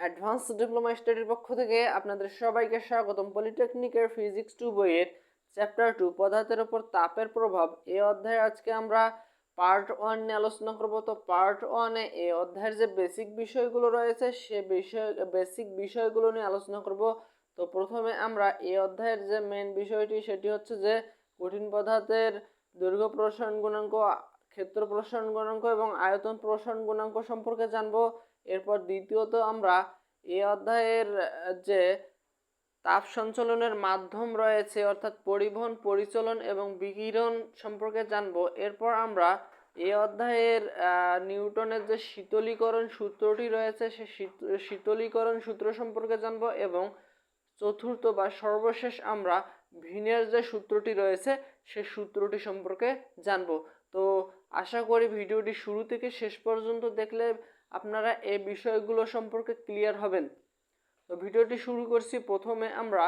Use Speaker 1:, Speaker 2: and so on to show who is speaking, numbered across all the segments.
Speaker 1: Advance diploma স্টাডির পক্ষ থেকে আপনাদের সবাইকে স্বাগতম। পলিটেকনিকের ফিজিক্স টু বইয়ের চ্যাপ্টার টু, পদার্থের উপর তাপের প্রভাব। এই অধ্যায়ে আজকে আমরা পার্ট ওয়ান নিয়ে আলোচনা করব। তো পার্ট ওয়ানে এই অধ্যায়ের যে বেসিক বিষয়গুলো রয়েছে, সে বিষয়, বেসিক বিষয়গুলো নিয়ে আলোচনা করব। তো প্রথমে আমরা এই অধ্যায়ের যে মেন বিষয়টি, সেটি হচ্ছে যে কঠিন পদার্থের দৈর্ঘ্য প্রসারণ গুণাঙ্ক, ক্ষেত্র প্রসারণ গুণাঙ্ক এবং আয়তন প্রসারণ গুণাঙ্ক সম্পর্কে জানব। এরপর দ্বিতীয়ত আমরা এই অধ্যায়ের যে তাপ সঞ্চালনের মাধ্যম রয়েছে, অর্থাৎ পরিবহন, পরিচলন এবং বিকিরণ সম্পর্কে জানব। এরপর আমরা এই অধ্যায়ের নিউটনের যে শীতলীকরণ সূত্রটি রয়েছে, সে শীতলীকরণ সূত্র সম্পর্কে জানব এবং চতুর্থ বা সর্বশেষ আমরা ভিনের যে সূত্রটি রয়েছে, সে সূত্রটি সম্পর্কে জানব। তো আশা করি ভিডিওটি শুরু থেকে শেষ পর্যন্ত দেখলে আপনারা এই বিষয়গুলো সম্পর্কে ক্লিয়ার হবেন। তো ভিডিওটি শুরু করছি প্রথমে আমরা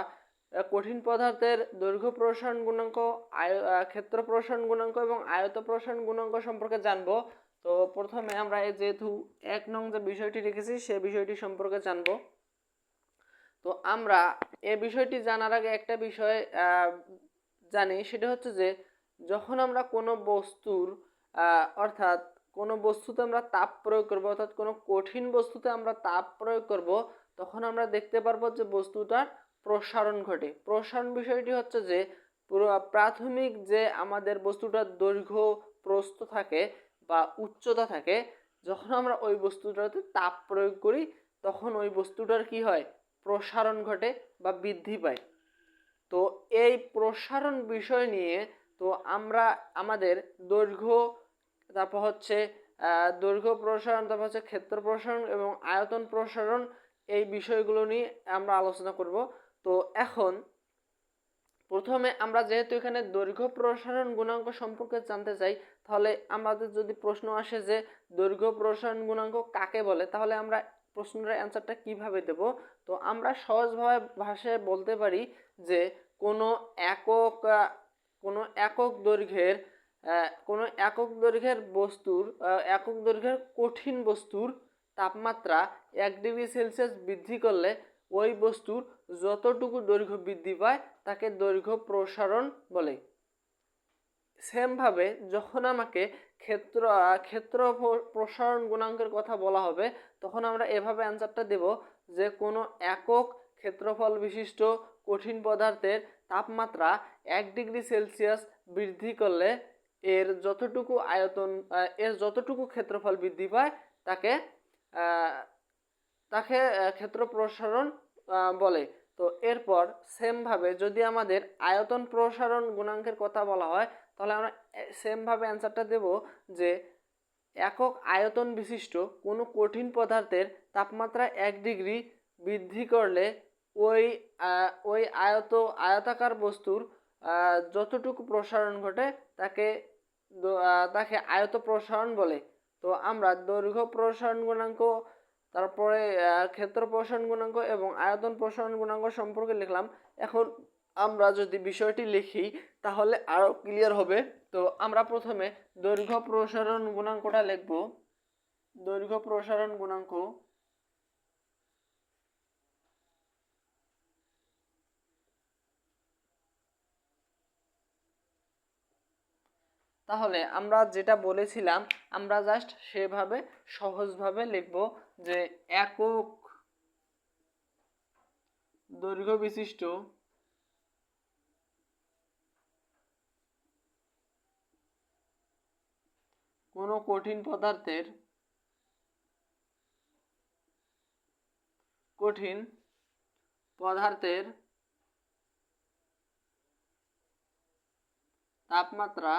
Speaker 1: কঠিন পদার্থের দৈর্ঘ্য প্রসারণ গুণাঙ্ক, আয় ক্ষেত্র প্রসারণ গুণাঙ্ক এবং আয়ত প্রসারণ গুণাঙ্ক সম্পর্কে জানব। তো প্রথমে আমরা এই যেহেতু এক নং যে বিষয়টি রেখেছি, সে বিষয়টি সম্পর্কে জানব। তো আমরা এ বিষয়টি জানার আগে একটা বিষয় জানি, সেটা হচ্ছে যে যখন আমরা কোনো বস্তুর অর্থাৎ কোনো বস্তুতে আমরা তাপ প্রয়োগ করব, অর্থাৎ কোনো কঠিন বস্তুতে আমরা তাপ প্রয়োগ করব, তখন আমরা দেখতে পারব যে বস্তুটার প্রসারণ ঘটে। প্রসারণ বিষয়টি হচ্ছে যে, পুরো প্রাথমিক যে আমাদের বস্তুটার দৈর্ঘ্য, প্রস্থ থাকে বা উচ্চতা থাকে, যখন আমরা ওই বস্তুটাতে তাপ প্রয়োগ করি, তখন ওই বস্তুটার কি হয়? প্রসারণ ঘটে বা বৃদ্ধি পায়। তো এই প্রসারণ বিষয় নিয়ে, তো আমরা আমাদের দৈর্ঘ্য তারপর হচ্ছে দৈর্ঘ্য প্রসারণ, তারপর হচ্ছে ক্ষেত্র প্রসারণ এবং আয়তন প্রসারণ এই বিষয়গুলো নিয়ে আমরা আলোচনা করব। তো এখন প্রথমে আমরা যেহেতু এখানে দৈর্ঘ্য প্রসারণ গুণাঙ্ক সম্পর্কে জানতে চাই, তাহলে আমাদের যদি প্রশ্ন আসে যে দৈর্ঘ্য প্রসারণ গুণাঙ্ক কাকে বলে, তাহলে আমরা প্রশ্নের অ্যান্সারটা কীভাবে দেব? তো আমরা সহজভাবে ভাষায় বলতে পারি যে কোনো একক কোনো একক দৈর্ঘ্যের কোনো একক দৈর্ঘ্যের বস্তুর একক দৈর্ঘ্যের কঠিন বস্তুর তাপমাত্রা এক ডিগ্রি সেলসিয়াস বৃদ্ধি করলে ওই বস্তুর যতটুকু দৈর্ঘ্য বৃদ্ধি পায় তাকে দৈর্ঘ্য প্রসারণ বলে। সেমভাবে যখন আমাকে ক্ষেত্র ক্ষেত্র প্রসারণ গুণাঙ্কের কথা বলা হবে, তখন আমরা এভাবে অ্যান্সারটা দেব যে কোনো একক ক্ষেত্রফল বিশিষ্ট কঠিন পদার্থের তাপমাত্রা এক ডিগ্রি সেলসিয়াস বৃদ্ধি করলে এর যতটুকু আয়তন এর যতটুকু ক্ষেত্রফল বৃদ্ধি পায়, তাকে তাকে ক্ষেত্র প্রসারণ বলে। তো এরপর সেমভাবে যদি আমাদের আয়তন প্রসারণ গুণাঙ্কের কথা বলা হয়, তাহলে আমরা সেমভাবে অ্যান্সারটা দেব যে একক আয়তন বিশিষ্ট কোনো কঠিন পদার্থের তাপমাত্রা এক ডিগ্রি বৃদ্ধি করলে ওই ওই আয়ত, আয়তাকার বস্তুর যতটুকু প্রসারণ ঘটে, তাকে তাকে আয়ত প্রসারণ বলে। তো আমরা দৈর্ঘ্য প্রসারণ গুণাঙ্ক, তারপরে ক্ষেত্র প্রসারণ গুণাঙ্ক এবং আয়তন প্রসারণ গুণাঙ্ক সম্পর্কে লিখলাম। এখন আমরা যদি বিষয়টি লিখি, তাহলে আরও ক্লিয়ার হবে। তো আমরা প্রথমে দৈর্ঘ্য প্রসারণ গুণাঙ্কটা লিখব। দৈর্ঘ্য প্রসারণ গুণাঙ্ক তাহলে আমরা যেটা বলেছিলাম, আমরা জাস্ট সেভাবে সহজভাবে লিখব যে একক দৈর্ঘ্য বিশিষ্ট কোনো কঠিন পদার্থের কঠিন পদার্থের তাপমাত্রা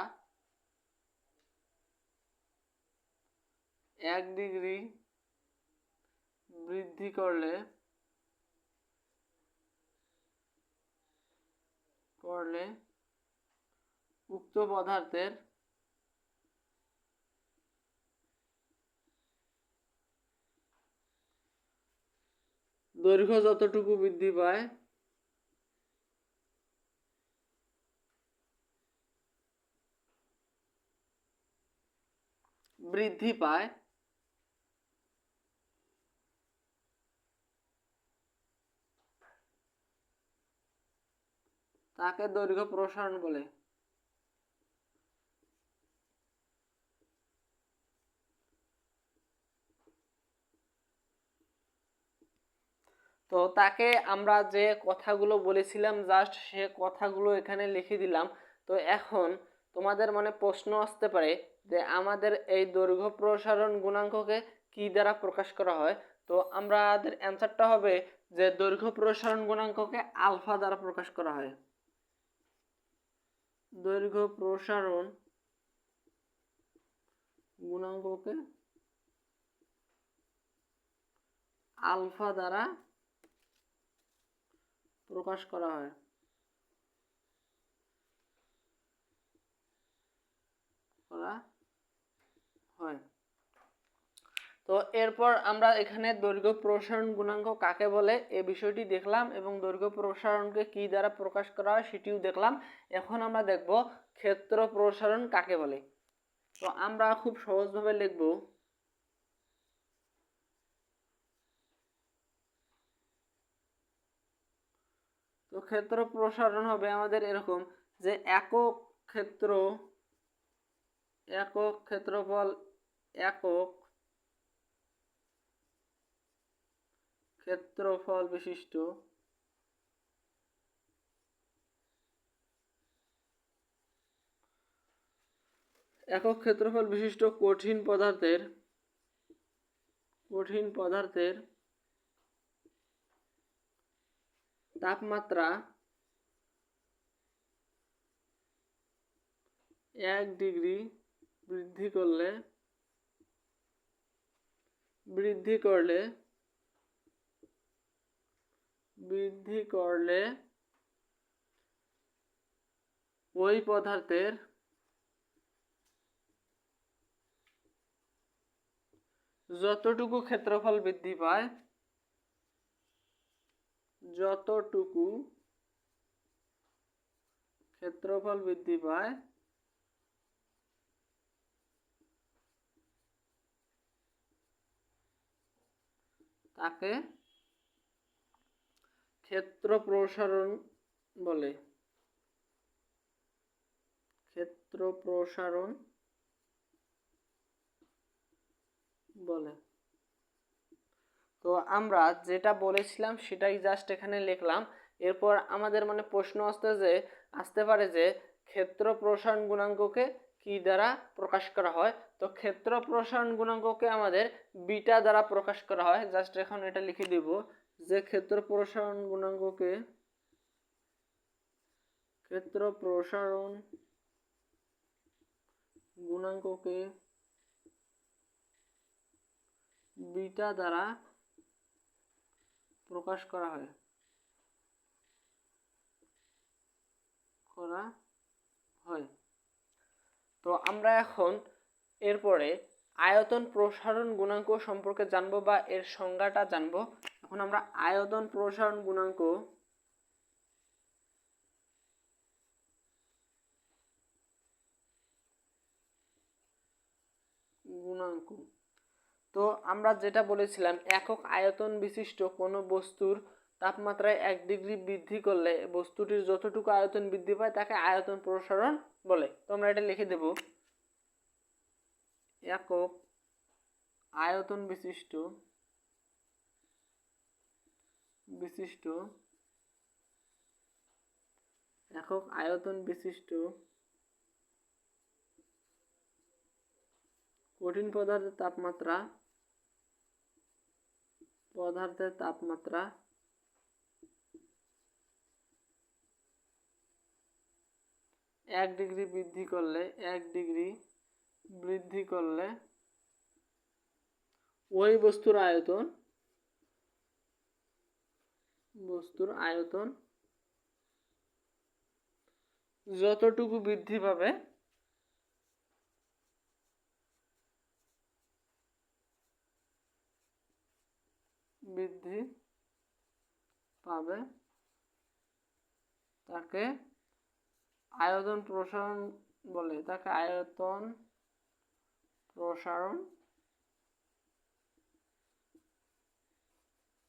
Speaker 1: এক ডিগ্রি বৃদ্ধি করলে করলে উক্ত পদার্থের দৈর্ঘ্য যতটুকু বৃদ্ধি পায় বৃদ্ধি পায় তাকে দৈর্ঘ্য প্রসারণ বলে। তো তাকে আমরা যে কথাগুলো বলেছিলাম জাস্ট সে কথাগুলো এখানে লিখে দিলাম। তো এখন তোমাদের মনে প্রশ্ন আসতে পারে যে আমাদের এই দৈর্ঘ্য প্রসারণ গুণাঙ্ককে কি দ্বারা প্রকাশ করা হয়? তো আমাদের অ্যান্সারটা হবে যে দৈর্ঘ্য প্রসারণ গুণাঙ্ককে আলফা দ্বারা প্রকাশ করা হয়। দৈর্ঘ্য প্রসারণ গুণাঙ্ককে আলফা দ্বারা প্রকাশ করা হয় করা হয় তো এরপর আমরা এখানে দৈর্ঘ্য প্রসারণ গুণাঙ্ক কাকে বলে এ বিষয়টি দেখলাম এবং দৈর্ঘ্য প্রসারণকে কি দ্বারা প্রকাশ করা হয় সেটিও দেখলাম। এখন আমরা দেখব ক্ষেত্র প্রসারণ কাকে বলে। তো আমরা খুব সহজভাবে লিখব তো ক্ষেত্র প্রসারণ হবে আমাদের এরকম যে একক ক্ষেত্র, একক ক্ষেত্রফল একক ক্ষেত্রফল বিশিষ্ট। একক ক্ষেত্রফল বিশিষ্ট কঠিন পদার্থের কঠিন পদার্থের তাপমাত্রা এক ডিগ্রি বৃদ্ধি করলে বৃদ্ধি করলে বৃদ্ধি করলে ওই পদার্থের যতটুকু ক্ষেত্রফল বৃদ্ধি পায় যতটুকু ক্ষেত্রফল বৃদ্ধি পায় তাকে ক্ষেত্র প্রসারণ বলে। ক্ষেত্র প্রসারণ বলে। তো আমরা যেটা বলেছিলাম সেটাই জাস্ট এখানে লিখলাম। এরপর আমাদের মানে প্রশ্ন আসতে যে, আসতে পারে যে ক্ষেত্র প্রসারণ গুণাঙ্ককে কি দ্বারা প্রকাশ করা হয়? তো ক্ষেত্র প্রসারণ গুণাঙ্ককে আমাদের বিটা দ্বারা প্রকাশ করা হয়। জাস্ট এখন এটা লিখে দিব। যে ক্ষেত্র প্রসারণ গুণাঙ্ককে ক্ষেত্র প্রসারণ গুণাঙ্ককে বিটা দ্বারা প্রকাশ করা হয়। করা হয়। তো আমরা এখন এরপরে আয়তন প্রসারণ গুণাঙ্ক সম্পর্কে জানব বা এর সংজ্ঞাটা জানব। এখন আমরা আয়তন প্রসারণ গুণাঙ্ক গুণাঙ্ক। তো আমরা যেটা বলেছিলাম, একক আয়তন বিশিষ্ট কোনো বস্তুর তাপমাত্রায় এক ডিগ্রি বৃদ্ধি করলে বস্তুটির যতটুকু আয়তন বৃদ্ধি পায় তাকে আয়তন প্রসারণ বলে। তো আমরা এটা লিখে দেব। একক আয়তন বিশিষ্ট বিশিষ্ট একক আয়তন বিশিষ্ট, কঠিন পদার্থের তাপমাত্রা পদার্থের তাপমাত্রা, এক ডিগ্রি বৃদ্ধি করলে এক ডিগ্রি বৃদ্ধি করলে ওই বস্তুর আয়তন বস্তুর আয়তন যতটুকু বৃদ্ধি পাবে বৃদ্ধি পাবে, তাকে আয়তন প্রসারণ বলে। তাকে আয়তন প্রসারণ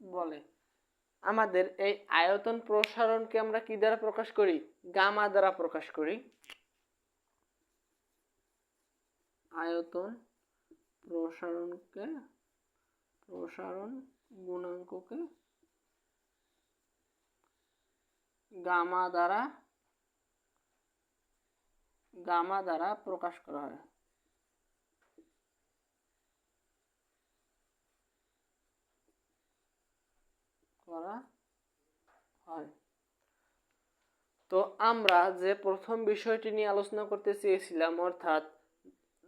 Speaker 1: বলে। আমাদের এই আয়তন প্রসারণকে আমরা কি দ্বারা প্রকাশ করি? গামা দ্বারা প্রকাশ করি। আয়তন প্রসারণকে প্রসারণ গুণাঙ্ককে গামা দ্বারা গামা দ্বারা প্রকাশ করা হয়। করা হয়। তো আমরা যে প্রথম বিষয়টি নিয়ে আলোচনা করতে চেয়েছিলাম অর্থাৎ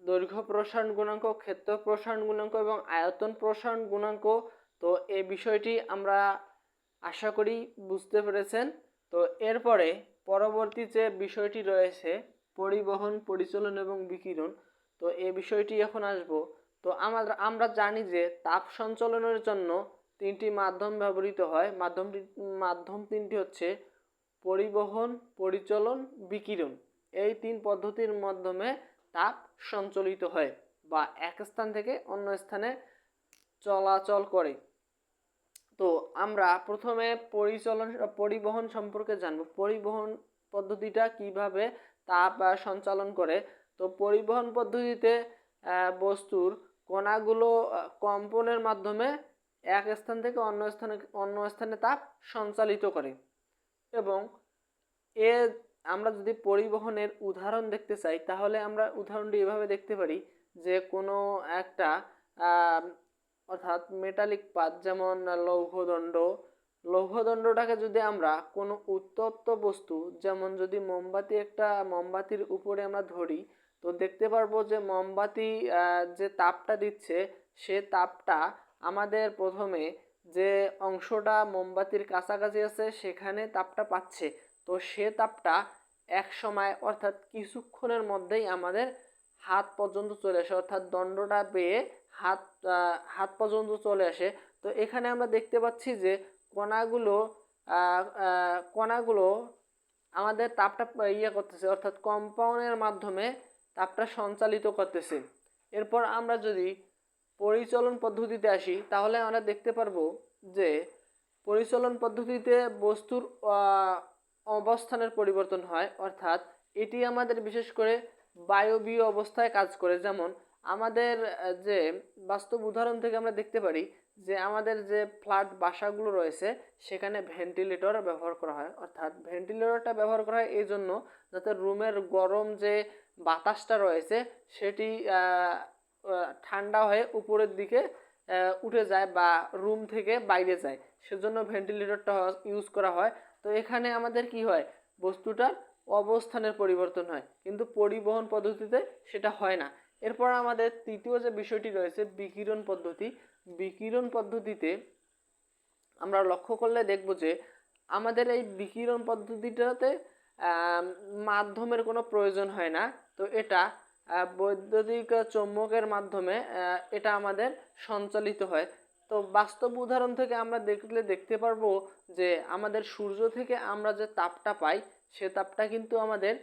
Speaker 1: দৈর্ঘ্য প্রসারণ গুণাঙ্ক, ক্ষেত্র প্রসারণ গুণাঙ্ক এবং আয়তন প্রসারণ গুণাঙ্ক। তো এই বিষয়টি আমরা আশা করি বুঝতে পেরেছেন। তো এরপরে পরবর্তী যে বিষয়টি রয়েছে, পরিবহন, পরিচালন এবং বিকিরণ, তো এই বিষয়টি এখন আসব। তো আমরা আমরা জানি যে তাপ সঞ্চালনের জন্য তিনটি মাধ্যম ব্যবহৃত হয়। মাধ্যমটি, মাধ্যম তিনটি হচ্ছে পরিবহন, পরিচলন, বিকিরণ। এই তিন পদ্ধতির মাধ্যমে তাপ সঞ্চালিত হয় বা এক স্থান থেকে অন্য স্থানে চলাচল করে। তো আমরা প্রথমে পরিচলন, পরিবহন সম্পর্কে জানব। পরিবহন পদ্ধতিটা কীভাবে তাপ সঞ্চালন করে? তো পরিবহন পদ্ধতিতে বস্তুর কণাগুলো কম্পনের মাধ্যমে এক স্থান থেকে অন্য স্থানে অন্য স্থানে তাপ সঞ্চালিত করে। এবং এ আমরা যদি পরিবহনের উদাহরণ দেখতে চাই, তাহলে আমরা উদাহরণটি এভাবে দেখতে পারি যে কোনো একটা অর্থাৎ মেটালিক পাত যেমন লৌহদণ্ড, লৌহদণ্ডটাকে যদি আমরা কোনো উত্তপ্ত বস্তু, যেমন যদি মোমবাতি একটা, মোমবাতির উপরে আমরা ধরি, তো দেখতে পারব যে মোমবাতি যে তাপটা দিচ্ছে, সে তাপটা আমাদের প্রথমে যে অংশটা মোমবাতির কাছাকাছি আছে, সেখানে তাপটা পাচ্ছে। তো সে তাপটা এক সময়, অর্থাৎ কিছুক্ষণের মধ্যেই আমাদের হাত পর্যন্ত চলে আসে, অর্থাৎ দণ্ডটা পেয়ে হাত হাত পর্যন্ত চলে আসে। তো এখানে আমরা দেখতে পাচ্ছি যে কণাগুলো কণাগুলো আমাদের তাপটা ইয়ে করতেছে, অর্থাৎ কম্পাউন্ডের মাধ্যমে তাপটা সঞ্চালিত করতেছে। এরপর আমরা যদি পরিচলন পদ্ধতিতে আসি, তাহলে আমরা দেখতে পারব যে পরিচলন পদ্ধতিতে বস্তুর অবস্থানের পরিবর্তন হয়। অর্থাৎ এটি আমাদের বিশেষ করে বায়বীয় অবস্থায় কাজ করে। যেমন আমাদের যে বাস্তব উদাহরণ থেকে আমরা দেখতে পারি যে আমাদের যে ফ্ল্যাট বাসাগুলো রয়েছে, সেখানে ভেন্টিলেটর ব্যবহার করা হয়। অর্থাৎ ভেন্টিলেটরটা ব্যবহার করা হয় এই জন্য যাতে রুমের গরম যে বাতাসটা রয়েছে, সেটি ঠান্ডা হয়ে উপরের দিকে উঠে যায় বা রুম থেকে বাইরে যায়। সেজন্য ভেন্টিলেটরটা ইউজ করা হয়। তো এখানে আমাদের কি হয়? বস্তুটার অবস্থানের পরিবর্তন হয়। কিন্তু পরিবহন পদ্ধতিতে সেটা হয় না। এরপর আমাদের তৃতীয় যে বিষয়টি রয়েছে, বিকিরণ পদ্ধতি। বিকিরণ পদ্ধতিতে আমরা লক্ষ্য করলে দেখব যে, আমাদের এই বিকিরণ পদ্ধতিটাতে মাধ্যমের কোনো প্রয়োজন হয় না। তো এটা বৈদ্যুতিক চৌম্বকের মাধ্যমে এটা আমাদের সঞ্চালিত হয়। তো বাস্তব উদাহরণ থেকে আমরা দেখলে দেখতে পারব যে আমাদের সূর্য থেকে আমরা যে তাপটা পাই, সে তাপটা কিন্তু আমাদের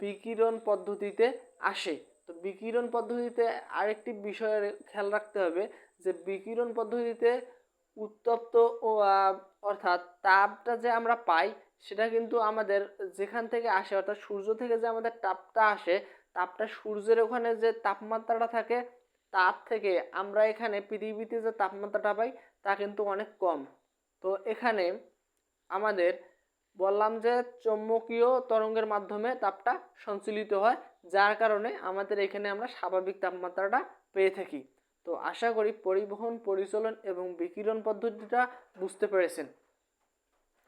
Speaker 1: বিকিরণ পদ্ধতিতে আসে। তো বিকিরণ পদ্ধতিতে আরেকটি বিষয়ের খেয়াল রাখতে হবে যে বিকিরণ পদ্ধতিতে উত্তপ্ত ও অর্থাৎ তাপটা যে আমরা পাই, সেটা কিন্তু আমাদের যেখান থেকে আসে, অর্থাৎ সূর্য থেকে যে আমাদের তাপটা আসে তাপটা সূর্যের ওখানে যে তাপমাত্রাটা থাকে, তার থেকে আমরা এখানে পৃথিবীতে যে তাপমাত্রাটা পাই, তা কিন্তু অনেক কম। তো এখানে আমাদের বললাম যে চৌম্বকীয় তরঙ্গের মাধ্যমে তাপটা সঞ্চালিত হয়, যার কারণে আমাদের এখানে আমরা স্বাভাবিক তাপমাত্রাটা পেয়ে থাকি। তো আশা করি পরিবহন, পরিচলন এবং বিকিরণ পদ্ধতিটা বুঝতে পেরেছেন।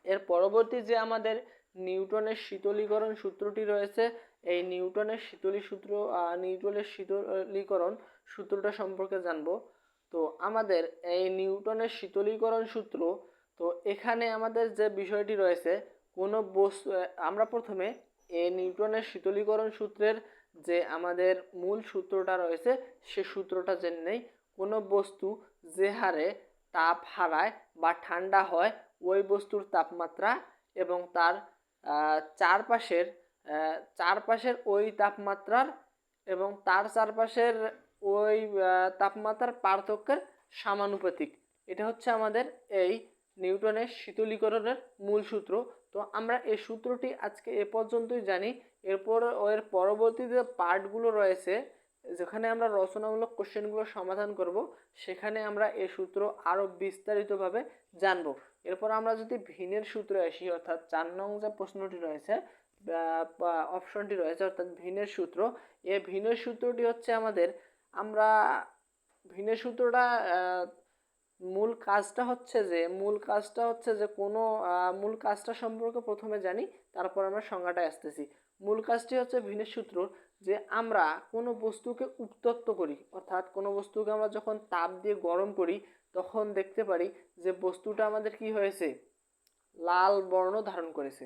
Speaker 1: এর পরবর্তী যে আমাদের নিউটনের শীতলীকরণ সূত্রটি রয়েছে এই নিউটনের শীতলী সূত্র নিউটনের শীতলীকরণ সূত্রটা সম্পর্কে জানব। তো আমাদের এই নিউটনের শীতলীকরণ সূত্র, তো এখানে আমাদের যে বিষয়টি রয়েছে, কোনো বস্তু আমরা প্রথমে এই নিউটনের শীতলীকরণ সূত্রের যে আমাদের মূল সূত্রটা রয়েছে, সে সূত্রটা জেনে নেই। কোনো বস্তু যে হারে তাপ হারায় বা ঠান্ডা হয়, ওই বস্তুর তাপমাত্রা এবং তার চারপাশের চারপাশের ওই তাপমাত্রার এবং তার চারপাশের ওই তাপমাত্রার পার্থক্যের সমানুপাতিক। এটা হচ্ছে আমাদের এই নিউটনের শীতলীকরণের মূল সূত্র। তো আমরা এই সূত্রটি আজকে এ পর্যন্তই জানি। এরপর, এর পরবর্তী যে পার্টগুলো রয়েছে, যেখানে আমরা রচনামূলক কোশ্চেনগুলো সমাধান করব, সেখানে আমরা এ সূত্র আরও বিস্তারিতভাবে জানব। এরপর আমরা যদি ভিনের সূত্রে আসি, অর্থাৎ চার নং যে প্রশ্নটি রয়েছে অপশনটি রয়েছে, অর্থাৎ ভিনের সূত্র। এই ভিনের সূত্রটি হচ্ছে আমাদের, আমরা ভিনের সূত্রটা মূল কাজটা হচ্ছে যে, মূল কাজটা হচ্ছে যে, কোনো মূল কাজটা সম্পর্কে প্রথমে জানি, তারপর আমরা সংজ্ঞাটায় আসতেছি। মূল কাজটি হচ্ছে ভিনের সূত্র যে, আমরা কোনো বস্তুকে উত্তপ্ত করি। অর্থাৎ কোনো বস্তুকে আমরা যখন তাপ দিয়ে গরম করি, তখন দেখতে পারি যে, বস্তুটা আমাদের কি হয়েছে? লাল বর্ণ ধারণ করেছে।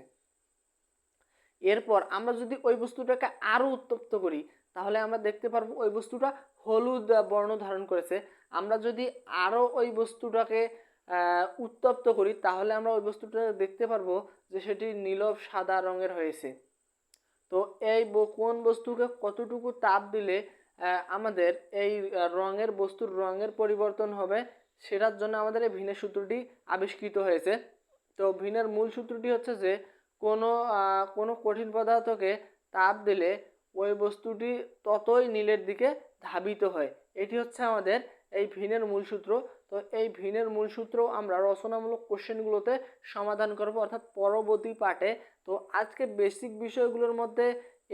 Speaker 1: এরপর আমরা যদি ওই বস্তুটাকে আরও উত্তপ্ত করি, তাহলে আমরা দেখতে পারব ওই বস্তুটা হলুদ বর্ণ ধারণ করেছে। আমরা যদি আরও ওই বস্তুটাকে উত্তপ্ত করি, তাহলে আমরা ওই বস্তুটা দেখতে পারব যে সেটি নীলব সাদা রঙের হয়েছে। তো এই কোন বস্তুকে কতটুকু তাপ দিলে আমাদের এই রঙের বস্তুর রঙের পরিবর্তন হবে, সেটার জন্য আমাদের এই ভিনের সূত্রটি আবিষ্কৃত হয়েছে। তো ভিনের মূল সূত্রটি হচ্ছে যে কোনো কোনো কঠিন পদার্থকে তাপ দিলে ওই বস্তুটি ততই নীলের দিকে ধাবিত হয়। এটি হচ্ছে আমাদের এই ভিনের মূল সূত্র তো এই ভিনের মূল সূত্র আমরা রচনামূলক কোশ্চেনগুলোতে সমাধান করব, অর্থাৎ পরবর্তী পার্টে তো আজকে বেসিক বিষয়গুলোর মধ্যে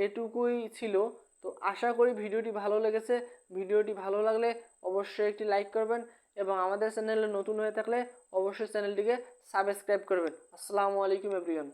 Speaker 1: এটুকুই ছিল। তো আশা করি ভিডিওটি ভালো লেগেছে। ভিডিওটি ভালো লাগলে অবশ্যই একটি লাইক করবেন এবং আমাদের চ্যানেলে নতুন হয়ে থাকলে অবশ্যই চ্যানেলটিকে সাবস্ক্রাইব করবেন। আসসালামু আলাইকুম, এভরিওয়ান।